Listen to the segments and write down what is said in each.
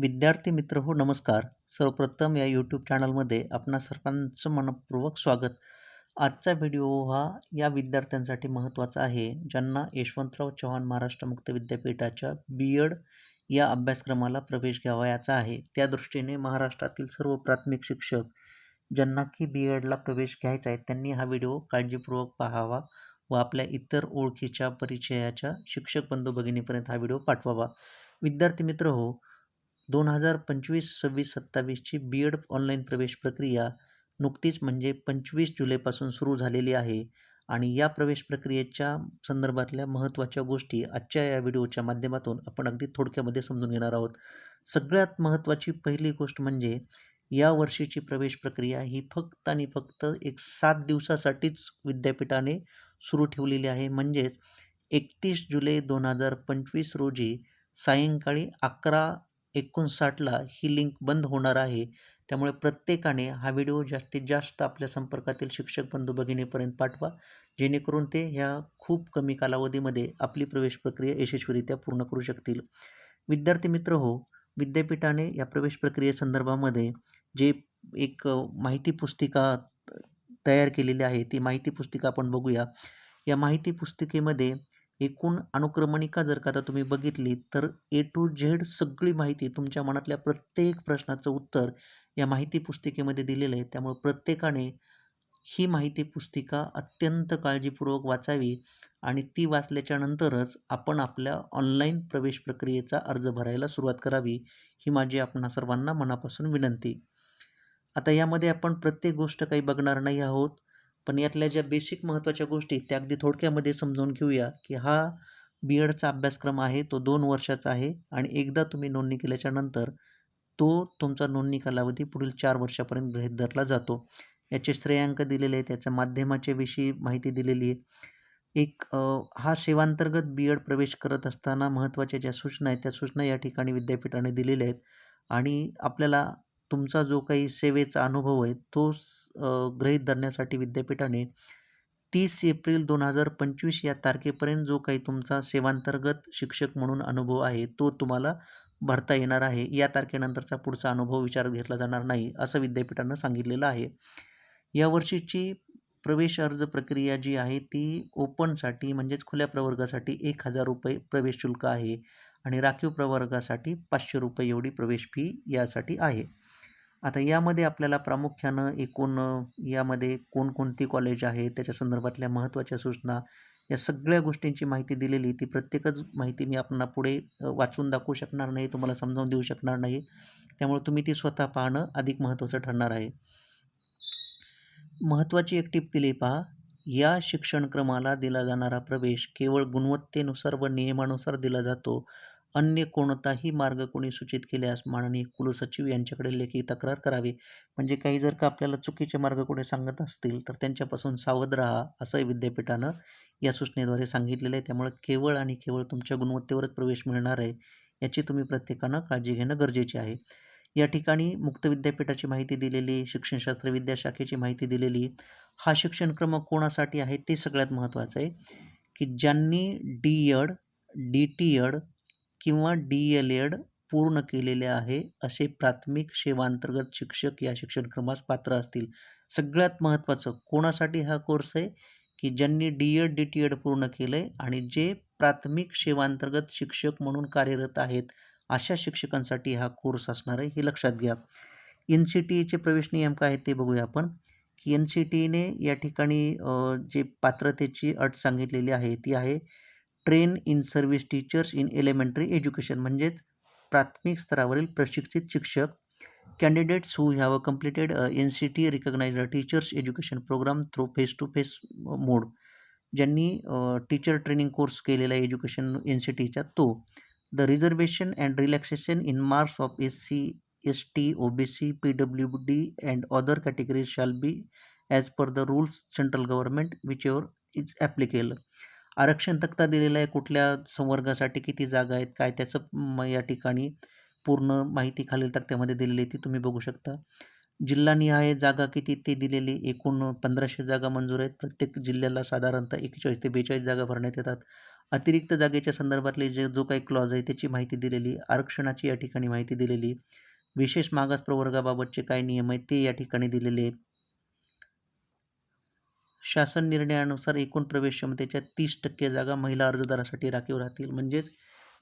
विद्यार्थी मित्र हो नमस्कार. सर्वप्रथम या यूट्यूब चॅनलमध्ये आपणा सर्वांचं मनपूर्वक स्वागत. आजचा व्हिडिओ हा या विद्यार्थ्यांसाठी महत्त्वाचा आहे ज्यांना यशवंतराव चव्हाण महाराष्ट्र मुक्त विद्यापीठाच्या बी एड या अभ्यासक्रमाला प्रवेश घ्यावयाचा आहे. त्या दृष्टीने महाराष्ट्रातील सर्व प्राथमिक शिक्षक ज्यांना की बी एडला प्रवेश घ्यायचा आहे त्यांनी हा व्हिडिओ काळजीपूर्वक पाहावा व आपल्या इतर ओळखीच्या परिचयाच्या शिक्षक बंधू भगिनीपर्यंत हा व्हिडिओ पाठवावा. विद्यार्थी मित्र हो दोन हजार पंचवीस सव्वीस सत्तावीसची बी एड ऑनलाईन प्रवेश प्रक्रिया नुकतीच म्हणजे पंचवीस जुलैपासून सुरू झालेली आहे आणि या प्रवेश प्रक्रियेच्या संदर्भातल्या महत्त्वाच्या गोष्टी आजच्या या व्हिडिओच्या माध्यमातून आपण अगदी थोडक्यामध्ये समजून घेणार आहोत. सगळ्यात महत्त्वाची पहिली गोष्ट म्हणजे या वर्षीची प्रवेश प्रक्रिया ही फक्त आणि फक्त एक सात दिवसासाठीच विद्यापीठाने सुरू ठेवलेली आहे. म्हणजेच एकतीस जुलै दोन हजार पंचवीस रोजी सायंकाळी अकरा एकोणसाठला ही लिंक बंद होणार आहे. त्यामुळे प्रत्येकाने हा व्हिडिओ जास्तीत जास्त आपल्या संपर्कातील शिक्षक बंधू भगिनीपर्यंत पाठवा. जेणेकरून ते ह्या खूप कमी कालावधीमध्ये आपली प्रवेश प्रक्रिया यशस्वीरित्या पूर्ण करू शकतील. विद्यार्थी मित्र हो विद्यापीठाने या प्रवेश प्रक्रियेसंदर्भामध्ये जे एक माहिती पुस्तिका तयार केलेली आहे ती माहिती पुस्तिका आपण बघूया. या माहिती पुस्तिकेमध्ये एकूण अनुक्रमणिका जर का आता तुम्ही बघितली तर ए टू झेड सगळी माहिती तुमच्या मनातल्या प्रत्येक प्रश्नाचं उत्तर या माहिती पुस्तिकेमध्ये दिलेलं आहे. त्यामुळे प्रत्येकाने ही माहिती पुस्तिका अत्यंत काळजीपूर्वक वाचावी आणि ती वाचल्याच्यानंतरच आपण आपल्या ऑनलाईन प्रवेश प्रक्रियेचा अर्ज भरायला सुरुवात करावी ही माझी आपणा सर्वांना मनापासून विनंती. आता यामध्ये आपण प्रत्येक गोष्ट काही बघणार नाही आहोत. पण यातल्या ज्या बेसिक महत्त्वाच्या गोष्टी त्या अगदी थोडक्यामध्ये समजून घेऊया की हा बी एडचा अभ्यासक्रम आहे तो दोन वर्षाचा आहे आणि एकदा तुम्ही नोंदणी केल्याच्यानंतर तो तुमचा नोंदणी कालावधी पुढील चार वर्षापर्यंत गृहित धरला जातो. याचे श्रेयांक दिलेले आहेत त्याच्या माध्यमाच्या विषयी माहिती दिलेली आहे. एक हा सेवांतर्गत बी एड प्रवेश करत असताना महत्त्वाच्या ज्या सूचना आहेत त्या सूचना या ठिकाणी विद्यापीठाने दिलेल्या आहेत आणि आपल्याला तुमचा जो काही सेवेचा अनुभव आहे तो गृहीत धरण्यासाठी विद्यापीठाने तीस एप्रिल दोन हजार पंचवीस या तारखेपर्यंत जो काही तुमचा सेवांतर्गत शिक्षक म्हणून अनुभव आहे तो तुम्हाला भरता येणार आहे. या तारखेनंतरचा पुढचा अनुभव विचारात घेतला जाणार नाही असं विद्यापीठानं सांगितलेलं आहे. यावर्षीची प्रवेश अर्ज प्रक्रिया जी आहे ती ओपनसाठी म्हणजेच खुल्या प्रवर्गासाठी एक हजार रुपये प्रवेश शुल्क आहे आणि राखीव प्रवर्गासाठी पाचशे रुपये एवढी प्रवेश फी यासाठी आहे. आता यामध्ये आपल्याला प्रामुख्यानं एकूण यामध्ये कोणकोणती कॉलेज आहे त्याच्या संदर्भातल्या महत्त्वाच्या सूचना या सगळ्या गोष्टींची माहिती दिलेली ती प्रत्येकच माहिती मी आपण पुढे वाचून दाखवू शकणार नाही तुम्हाला समजावून देऊ शकणार नाही. त्यामुळे तुम्ही ती स्वतः पाहणं अधिक महत्त्वाचं ठरणार आहे. महत्त्वाची एक टीप दिली पहा या शिक्षणक्रमाला दिला जाणारा प्रवेश केवळ गुणवत्तेनुसार व नियमानुसार दिला जातो. अन्य कोणताही मार्ग कोणी सूचित केल्यास माननीय कुलसचिव यांच्याकडे लेखी तक्रार करावी. म्हणजे काही जर का आपल्याला चुकीचे मार्ग कोणी सांगत असतील तर त्यांच्यापासून सावध राहा असं विद्यापीठानं या सूचनेद्वारे सांगितलेलं आहे. त्यामुळे केवळ आणि केवळ तुमच्या गुणवत्तेवरच प्रवेश मिळणार आहे याची तुम्ही प्रत्येकानं काळजी घेणं गरजेचे आहे. या ठिकाणी मुक्त विद्यापीठाची माहिती दिलेली शिक्षणशास्त्र विद्याशाखेची माहिती दिलेली हा शिक्षणक्रम कोणासाठी आहे ते सगळ्यात महत्त्वाचं आहे की ज्यांनी D Ed D T Ed किंवा डी एल एड पूर्ण केलेले आहे असे प्राथमिक सेवांतर्गत शिक्षक या शिक्षणक्रमास पात्र असतील. सगळ्यात महत्त्वाचं कोणासाठी हा कोर्स आहे? की ज्यांनी D Ed D T Ed पूर्ण केलं आहे आणि जे प्राथमिक सेवांतर्गत शिक्षक म्हणून कार्यरत आहेत अशा शिक्षकांसाठी हा कोर्स असणार आहे हे लक्षात घ्या. एन सी टी ईचे प्रवेश नियम काय आहेत ते बघूया आपण. की एन सी टी ईने या ठिकाणी जे पात्रतेची अट सांगितलेली आहे ती आहे train in service teachers in elementary education म्हणजेच प्राथमिक स्तरावरील प्रशिक्षित शिक्षक candidates who have a completed N C T recognise teachers education programme through face to face mode ज्यांनी टीचर ट्रेनिंग कोर्स केलेला आहे एज्युकेशन एन सी टीचा तो. The reservation and relaxation in marks of S C S T O B C P W D and other categories shall be as per the rules central government whichever is applicable. आरक्षण तक्ता दिलेला आहे कुठल्या संवर्गासाठी किती जागा आहेत काय त्याचं म या ठिकाणी पूर्ण माहिती खालील तक्त्यामध्ये दिलेली आहे ती तुम्ही बघू शकता. जिल्हानिहाय जागा किती ते दिलेली एकूण पंधराशे जागा मंजूर आहेत. प्रत्येक जिल्ह्याला साधारणतः एकेचाळीस ते बेचाळीस जागा भरण्यात येतात. अतिरिक्त जागेच्या संदर्भातले जे जो काही क्लॉज आहे त्याची माहिती दिलेली आरक्षणाची या ठिकाणी माहिती दिलेली विशेष मागास प्रवर्गाबाबतचे काय नियम आहेत ते या ठिकाणी दिलेले आहेत. शासन निर्णयानुसार एकूण प्रवेश क्षमतेच्या तीस टक्के जागा महिला अर्जदारासाठी राखीव राहतील. म्हणजेच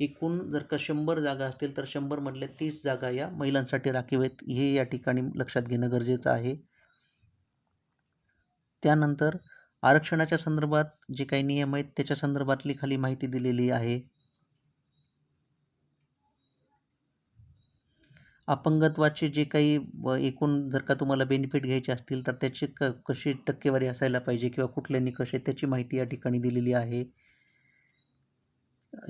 एकूण जर का शंभर जागा असतील तर शंभरमधल्या तीस जागा या महिलांसाठी राखीव आहेत. हे या ठिकाणी लक्षात घेणं गरजेचं आहे. त्यानंतर आरक्षणाच्या संदर्भात जे काही नियम आहेत त्याच्या संदर्भातली खाली माहिती दिलेली आहे. अपंगत्वाचे जे काही एकूण जर का तुम्हाला बेनिफिट घ्यायचे असतील तर त्याची क कशी टक्केवारी असायला पाहिजे किंवा कुठले निकष आहेत त्याची माहिती या ठिकाणी दिलेली आहे.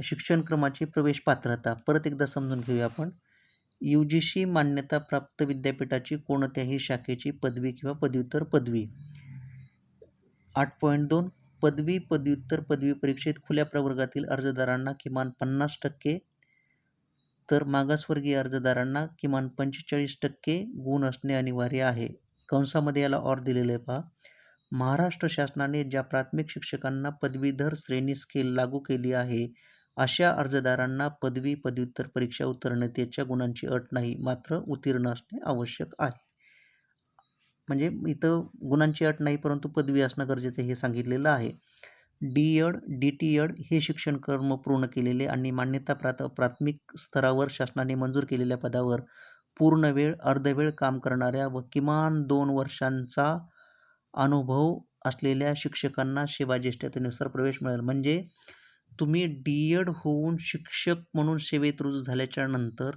शिक्षणक्रमाची प्रवेश पात्रता. परत एकदा समजून घेऊया आपण. यू जी सी मान्यताप्राप्त विद्यापीठाची कोणत्याही शाखेची पदवी किंवा पदव्युत्तर पदवी. आठ पॉईंट दोन. पदवी पदव्युत्तर पदवी परीक्षेत खुल्या प्रवर्गातील अर्जदारांना किमान पन्नास टक्के तर मागासवर्गीय अर्जदारांना किमान पंचेचाळीस टक्के गुण असणे अनिवार्य आहे. कंसामध्ये याला ऑर दिलेले आहे पहा. महाराष्ट्र शासनाने ज्या प्राथमिक शिक्षकांना पदवीधर श्रेणी स्केल लागू केली आहे अशा अर्जदारांना पदवी पदव्युत्तर परीक्षा उत्तीर्णतेच्या गुणांची अट नाही मात्र उत्तीर्ण असणे आवश्यक आहे. म्हणजे इथं गुणांची अट नाही परंतु पदवी असणं गरजेचं हे सांगितलेलं आहे. D Ed D T Ed हे शिक्षण कर्म पूर्ण केलेले आणि मान्यता प्रात प्राथमिक स्तरावर शासनाने मंजूर केलेल्या पदावर पूर्ण वेळ अर्धवेळ काम करणाऱ्या व किमान दोन वर्षांचा अनुभव असलेल्या शिक्षकांना सेवा ज्येष्ठतेनुसार प्रवेश मिळेल. म्हणजे तुम्ही डी एड होऊन शिक्षक म्हणून सेवेत रुजू झाल्याच्यानंतर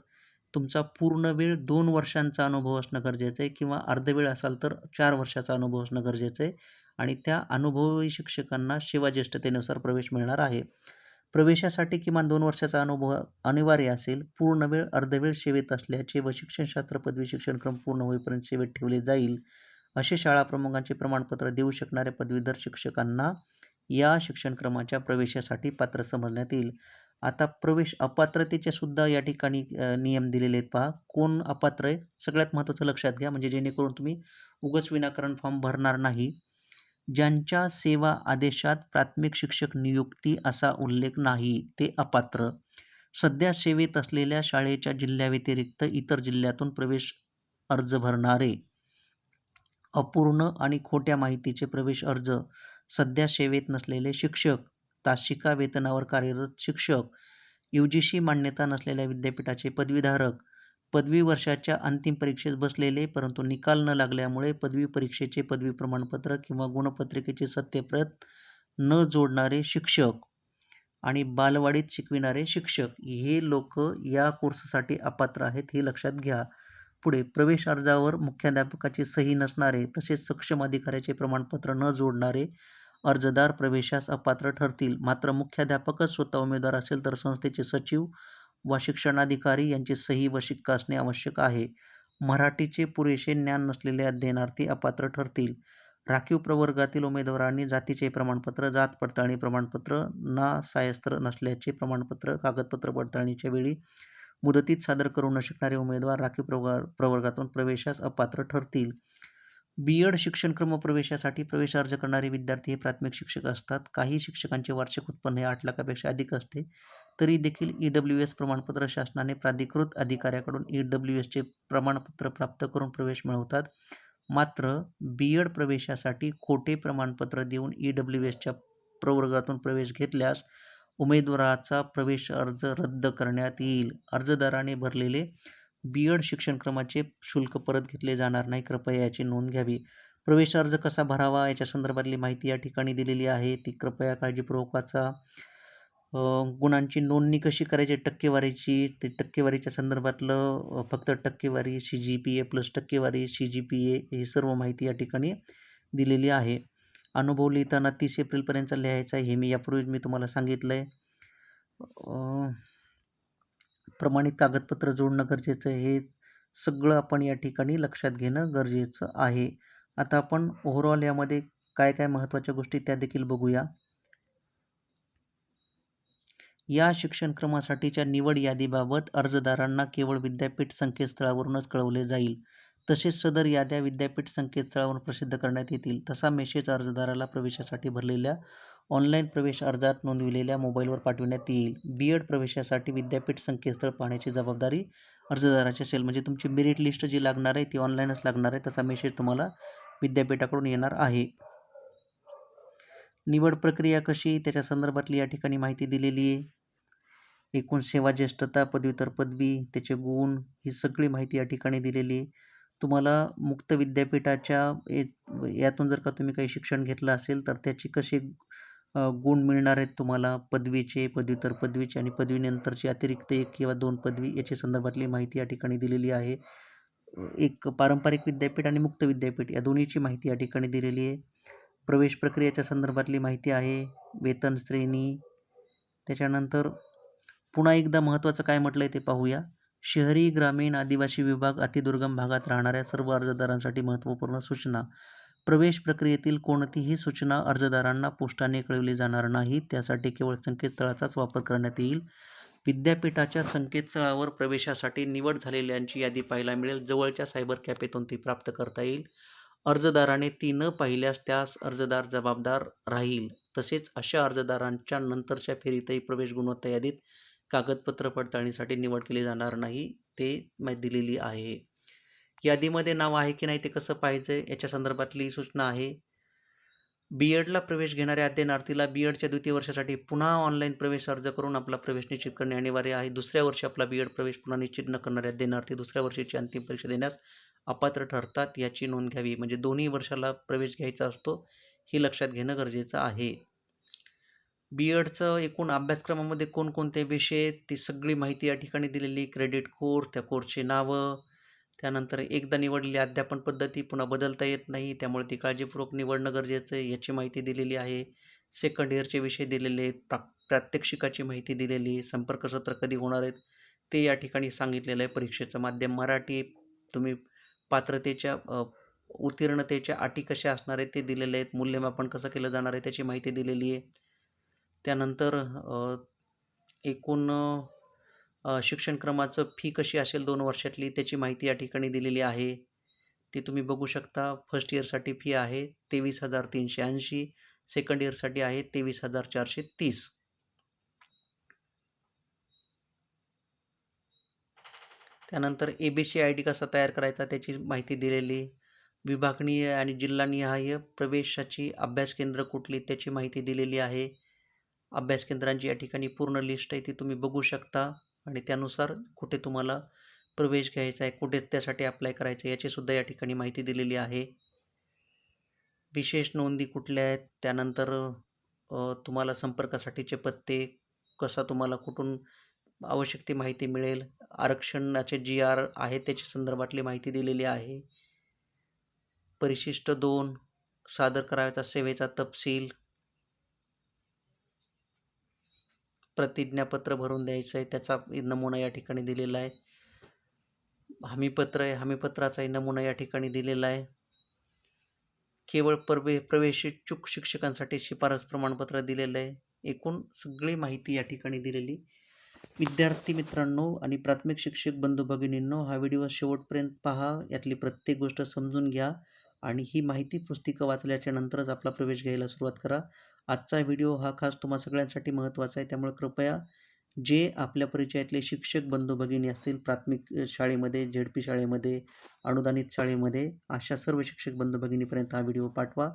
तुमचा पूर्ण वेळ दोन वर्षांचा अनुभव असणं गरजेचं आहे किंवा अर्धवेळ असाल तर चार वर्षाचा अनुभव असणं गरजेचं आहे. आणि त्या अनुभवी शिक्षकांना सेवाज्येष्ठतेनुसार प्रवेश मिळणार आहे. प्रवेशासाठी किमान दोन वर्षाचा अनुभव अनिवार्य असेल. पूर्ण वेळ अर्धवेळ सेवेत असल्याचे व शिक्षणशास्त्र पदवी शिक्षणक्रम पूर्ण होईपर्यंत सेवेत ठेवले जाईल असे शाळा प्रमुखांचे प्रमाणपत्र देऊ शकणाऱ्या पदवीधर शिक्षकांना या शिक्षणक्रमाच्या प्रवेशासाठी पात्र समजण्यात येईल. आता प्रवेश अपात्रतेचे सुद्धा या ठिकाणी नियम दिलेले आहेत पहा. कोण अपात्र आहे? सगळ्यात महत्त्वाचं लक्षात घ्या. म्हणजे जेणेकरून तुम्ही उगस विनाकारण फॉर्म भरणार नाही. ज्यांच्या सेवा आदेशात प्राथमिक शिक्षक नियुक्ती असा उल्लेख नाही ते अपात्र. सध्या सेवेत असलेल्या शाळेच्या जिल्ह्याव्यतिरिक्त इतर जिल्ह्यातून प्रवेश अर्ज भरणारे अपूर्ण आणि खोट्या माहितीचे प्रवेश अर्ज सध्या सेवेत नसलेले शिक्षक तासिका वेतनावर कार्यरत शिक्षक यू जी सी मान्यता नसलेल्या विद्यापीठाचे पदवीधारक पदवी वर्षाच्या अंतिम परीक्षेत बसलेले परंतु निकाल न लागल्यामुळे पदवी परीक्षेचे पदवी प्रमाणपत्र किंवा गुणपत्रिकेचे सत्यप्रत न जोडणारे शिक्षक आणि बालवाडीत शिकविणारे शिक्षक हे लोक या कोर्ससाठी अपात्र आहेत हे लक्षात घ्या. पुढे प्रवेश अर्जावर मुख्याध्यापकाची सही नसणारे तसेच सक्षम अधिकाऱ्याचे प्रमाणपत्र न जोडणारे अर्जदार प्रवेशास अपात्र ठरतील. मात्र मुख्याध्यापकच स्वतः उमेदवार असेल तर संस्थेचे सचिव व शिक्षणाधिकारी यांची सही व शिक्का असणे आवश्यक आहे. मराठीचे पुरेसे ज्ञान नसलेले अध्ययनार्थी अपात्र ठरतील. राखीव प्रवर्गातील उमेदवारांनी जातीचे प्रमाणपत्र जात पडताळणी प्रमाणपत्र ना सायस्त्र नसल्याचे प्रमाणपत्र कागदपत्र पडताळणीच्या वेळी मुदतीत सादर करू न शकणारे उमेदवार राखीव प्रवर्ग प्रवर्गातून प्रवेशास अपात्र ठरतील. बी एड शिक्षणक्रम प्रवेशासाठी प्रवेश अर्ज करणारे विद्यार्थी हे प्राथमिक शिक्षक असतात. काही शिक्षकांचे वार्षिक उत्पन्न हे आठ लाखापेक्षा अधिक असते. तरी देखील ई डब्ल्यू एस प्रमाणपत्र शासनाने प्राधिकृत अधिकाऱ्याकडून ई डब्ल्यू एसचे प्रमाणपत्र प्राप्त करून प्रवेश मिळवतात. मात्र बी एड प्रवेशासाठी खोटे प्रमाणपत्र देऊन ई डब्ल्यू एसच्या प्रवर्गातून प्रवेश घेतल्यास उमेदवाराचा प्रवेश अर्ज रद्द करण्यात येईल. अर्जदाराने भरलेले बी एड शिक्षणक्रमाचे शुल्क परत घेतले जाणार नाही. कृपया याची नोंद घ्यावी. प्रवेश अर्ज कसा भरावा? याच्या संदर्भातली माहिती या ठिकाणी दिलेली आहे. ती कृपया काळजीपूर्वक वाचा. गुणांची नोंदणी कशी करायची? टक्केवारीची ते टक्केवारीच्या संदर्भातलं फक्त टक्केवारी C G P A plus टक्केवारी सी जी पी ए ही सर्व माहिती या ठिकाणी दिलेली आहे. अनुभव लिहिताना तीस एप्रिलपर्यंत लिहायचा आहे हे मी यापूर्वीच मी तुम्हाला सांगितलं आहे प्रमाणित कागदपत्र जोडणं गरजेचं आहे हे सगळं आपण या ठिकाणी लक्षात घेणं गरजेचं आहे. आता आपण ओव्हरऑल यामध्ये काय काय महत्त्वाच्या गोष्टी त्या देखील बघूया. या शिक्षणक्रमासाठीच्या निवड यादीबाबत अर्जदारांना केवळ विद्यापीठ संकेतस्थळावरूनच कळवले जाईल. तसेच सदर याद्या विद्यापीठ संकेतस्थळावर प्रसिद्ध करण्यात येतील तसा मेसेज अर्जदाराला प्रवेशासाठी भरलेल्या ऑनलाईन प्रवेश अर्जात नोंदविलेल्या मोबाईलवर पाठविण्यात येईल. बी एड प्रवेशासाठी विद्यापीठ संकेतस्थळ पाहण्याची जबाबदारी अर्जदाराची असेल. म्हणजे तुमची मेरिट लिस्ट जी लागणार आहे ती ऑनलाईनच लागणार आहे तसा मेसेज तुम्हाला विद्यापीठाकडून येणार आहे. निवड प्रक्रिया कशी? त्याच्या संदर्भातली या ठिकाणी माहिती दिलेली आहे. एकूण सेवा ज्येष्ठता पदव्युत्तर पदवी त्याचे गुण ही सगळी माहिती या ठिकाणी दिलेली आहे. तुम्हाला मुक्त विद्यापीठाच्या यातून जर का तुम्ही काही शिक्षण घेतलं असेल तर त्याची कसे गुण मिळणार आहेत तुम्हाला? पदवीचे पदव्युत्तर पदवीचे आणि पदवीनंतरची अतिरिक्त एक किंवा दोन पदवी याच्या संदर्भातली माहिती या ठिकाणी दिलेली आहे. एक पारंपरिक विद्यापीठ आणि मुक्त विद्यापीठ या दोन्हीची माहिती या ठिकाणी दिलेली आहे. प्रवेश प्रक्रियेच्या संदर्भातली माहिती आहे. वेतन श्रेणी. त्याच्यानंतर पुन्हा एकदा महत्त्वाचं काय म्हटलं आहे ते पाहूया. शहरी ग्रामीण आदिवासी विभाग अतिदुर्गम भागात राहणाऱ्या सर्व अर्जदारांसाठी महत्त्वपूर्ण सूचना. प्रवेश प्रक्रियेतील कोणतीही सूचना अर्जदारांना पोस्टाने कळवली जाणार नाही. त्यासाठी केवळ संकेतस्थळाचाच वापर करण्यात येईल. विद्यापीठाच्या संकेतस्थळावर प्रवेशासाठी निवड झालेल्यांची यादी पाहायला मिळेल. जवळच्या सायबर कॅफेतून ती प्राप्त करता येईल. अर्जदाराने ती न पाहिल्यास त्यास अर्जदार जबाबदार राहील. तसेच अशा अर्जदारांच्या नंतरच्या फेरीतही प्रवेश गुणवत्ता यादीत कागदपत्र पडताळणीसाठी निवड केली जाणार नाही ते माहिती दिलेली आहे. यादीमध्ये नाव आहे की नाही ते कसं पाहायचं याच्या संदर्भातली सूचना आहे. बी एडला प्रवेश घेणाऱ्या अध्ययनार्थीला बी एडच्या द्वितीय वर्षासाठी पुन्हा ऑनलाईन प्रवेश अर्ज करून आपला प्रवेश निश्चित करणे अनिवार्य आहे. दुसऱ्या वर्षी आपला बी एड प्रवेश पुन्हा निश्चित न करणारे अध्ययनार्थी दुसऱ्या वर्षीची अंतिम परीक्षा देण्यास अपात्र ठरतात याची नोंद घ्यावी. म्हणजे दोन्ही वर्षाला प्रवेश घ्यायचा असतो हे लक्षात घेणं गरजेचं आहे. बी एडचं एकूण अभ्यासक्रमामध्ये कोणकोणते विषय ती सगळी माहिती या ठिकाणी दिलेली क्रेडिट कोर्स त्या कोर्सची नावं त्यानंतर एकदा निवडलेली अध्यापन पद्धती पुन्हा बदलता येत नाही त्यामुळे ती काळजीपूर्वक निवडणं गरजेचं आहे याची माहिती दिलेली आहे. सेकंड इयरचे विषय दिलेले आहेत प्रा प्रात्यक्षिकाची माहिती दिलेली आहे संपर्क सत्र कधी होणार आहेत ते या ठिकाणी सांगितलेलं आहे. परीक्षेचं माध्यम मराठी तुम्ही पात्रतेच्या उत्तीर्णतेच्या अटी कशा असणार आहेत ते दिलेले आहेत मूल्यमापन कसं केलं जाणार आहे त्याची माहिती दिलेली आहे. त्यानंतर एकूण शिक्षणक्रमाचं फी कशी असेल दोन वर्षातली त्याची माहिती या ठिकाणी दिलेली आहे. ती तुम्ही बघू शकता. फर्स्ट इयरसाठी फी आहे तेवीस हजार तीनशे ऐंशी सेकंड इयरसाठी आहे तेवीस हजार चारशे तीस. त्यानंतर A B C I D कसा तयार करायचा त्याची माहिती दिलेली. विभागनीय आणि जिल्हानिहाय प्रवेशाची अभ्यास केंद्र कुठली त्याची माहिती दिलेली आहे. अभ्यास केंद्रांची या ठिकाणी पूर्ण लिस्ट आहे ती तुम्ही बघू शकता. आणि त्यानुसार कुठे तुम्हाला प्रवेश घ्यायचा आहे कुठे त्यासाठी अप्लाय करायचं आहे याचीसुद्धा या ठिकाणी माहिती दिलेली आहे. विशेष नोंदी कुठल्या आहेत त्यानंतर तुम्हाला संपर्कासाठीचे पत्ते कसा तुम्हाला कुठून आवश्यक ती माहिती मिळेल आरक्षणाचे जी आर आहे त्याच्या संदर्भातली माहिती दिलेली आहे. परिशिष्ट दोन सादर करायचा सेवेचा तपशील प्रतिज्ञापत्र भरून द्यायचं आहे. त्याचा नमुना या ठिकाणी दिलेला आहे. हमीपत्र आहे. हमीपत्राचाही नमुना या ठिकाणी दिलेला आहे. केवळ प्रवे प्रवेश इच्छुक शिक्षकांसाठी शिफारस प्रमाणपत्र दिलेलं आहे. एकूण सगळी माहिती या ठिकाणी दिलेली. विद्यार्थी मित्रांनो आणि प्राथमिक शिक्षक बंधू भगिनींनो हा व्हिडिओ शेवटपर्यंत पहा. यातली प्रत्येक गोष्ट समजून घ्या. आणि ही माहिती पुस्तिका वाचल्याच्या नंतरच आपला प्रवेश घ्यायला सुरुवात करा. आजचा व्हिडिओ हा खास तुम्हा सगळ्यांसाठी महत्त्वाचा आहे त्यामुळे कृपया जे आपल्या परिचयातले शिक्षक बंधू भगिनी असतील प्राथमिक शाळेमध्ये झेडपी शाळेमध्ये अनुदानित शाळेमध्ये अशा सर्व शिक्षक बंधू भगिनीपर्यंत हा व्हिडिओ पाठवा.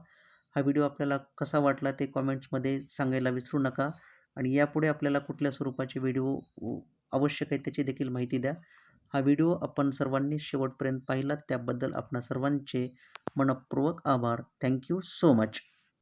हा व्हिडिओ आपल्याला कसा वाटला ते कॉमेंट्समध्ये सांगायला विसरू नका आणि यापुढे आपल्याला कुठल्या स्वरूपाचे व्हिडिओ आवश्यक आहे त्याची देखील माहिती द्या. हा व्हिडिओ आपण सर्वांनी शेवटपर्यंत पाहिलात. त्याबद्दल आपणा सर्वांचे मनपूर्वक आभार. Thank you so much.